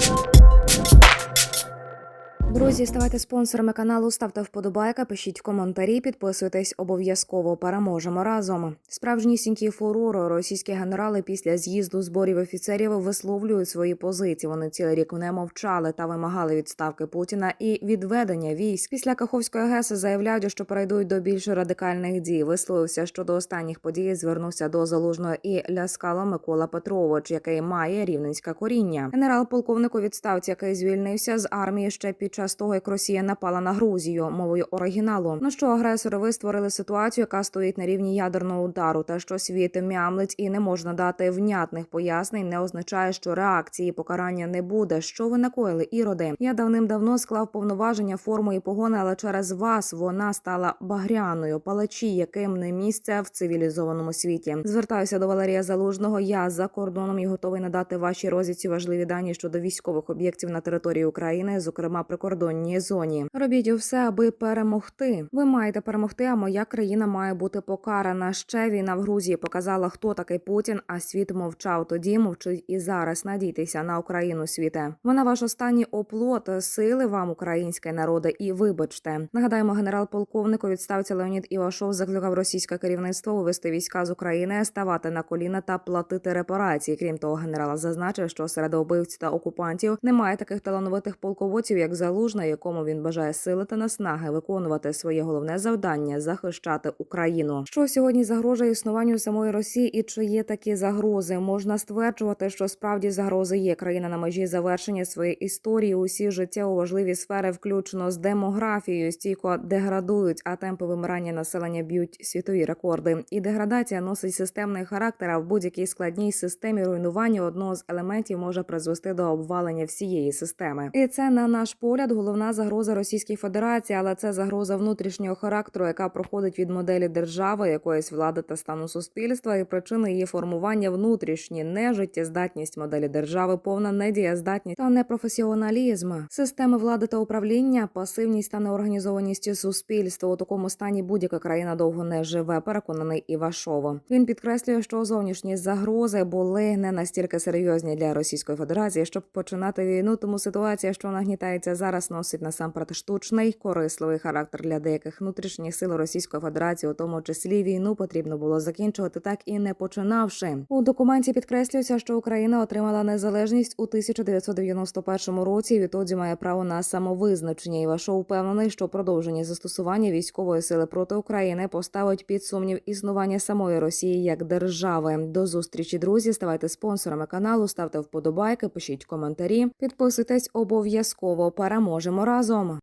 you Друзі, ставайте спонсорами каналу, ставте вподобайка, пишіть коментарі, підписуйтесь обов'язково. Переможемо разом. Справжнісінький фурор. Російські генерали після з'їзду зборів офіцерів висловлюють свої позиції. Вони цілий рік не мовчали та вимагали відставки Путіна і відведення військ. Після Каховської ГЕС заявляють, що перейдуть до більш радикальних дій. Висловився щодо останніх подій. Звернувся до залужного і ляскала Микола Петрович, який має рівненське коріння. Генерал-полковник у відставці, який звільнився з армії ще під час того, як Росія напала на Грузію мовою оригіналу. Ну що агресори ви створили ситуацію, яка стоїть на рівні ядерного удару, та що світ мямлить і не можна дати внятних пояснень, не означає, що реакції покарання не буде. Що ви накоїли, іроди? Я давним-давно склав повноваження форму і погони, але через вас вона стала багряною. Палачі, яким не місце в цивілізованому світі. Звертаюся до Валерія Залужного. Я за кордоном і готовий надати вашій розвідці важливі дані щодо військових об'єктів на території України, зокрема прикордонній зоні. Робіть все, аби перемогти. Ви маєте перемогти, а моя країна має бути покарана. Ще війна в Грузії показала, хто такий Путін, а світ мовчав. Тоді мовчить і зараз. Надійтеся на Україну, світе. Вона ваш останній оплот сили вам, українське народи, і вибачте. Нагадаємо, генерал-полковник у відставці Леонід Івашов закликав російське керівництво вивести війська з України, ставати на коліна та платити репарації. Крім того, генерал зазначив, що серед убивць та окупантів немає таких талановитих полководців, як Залужний, якому він бажає сили та наснаги виконувати своє головне завдання захищати Україну. Що сьогодні загрожує існуванню самої Росії, і чи є такі загрози? Можна стверджувати, що справді загрози є. Країна на межі завершення своєї історії. Усі життєво важливі сфери, включно з демографією, стійко деградують, а темпи вимирання населення б'ють світові рекорди. І деградація носить системний характер. А в будь-якій складній системі руйнування одного з елементів може призвести до обвалення всієї системи. І це на наш погляд головна загроза Російській Федерації, але це загроза внутрішнього характеру, яка проходить від моделі держави, якоїсь влади та стану суспільства, і причини її формування внутрішні нежиттєздатність моделі держави, повна недієздатність та непрофесіоналізм, системи влади та управління, пасивність та неорганізованість суспільства. У такому стані будь-яка країна довго не живе. Переконаний Івашово. Він підкреслює, що зовнішні загрози були не настільки серйозні для Російської Федерації, щоб починати війну. Тому ситуація, що нагнітається зараз, носить насамперед штучний корисливий характер для деяких внутрішніх сил Російської Федерації, у тому числі війну потрібно було закінчувати так і не починавши. У документі підкреслюється, що Україна отримала незалежність у 1991 році. і Відтоді має право на самовизначення. Івашов впевнений, що продовження застосування військової сили проти України поставить під сумнів існування самої Росії як держави. До зустрічі, друзі. Ставайте спонсорами каналу, ставте вподобайки, пишіть коментарі, підписуйтесь обов'язково. Переможемо разом.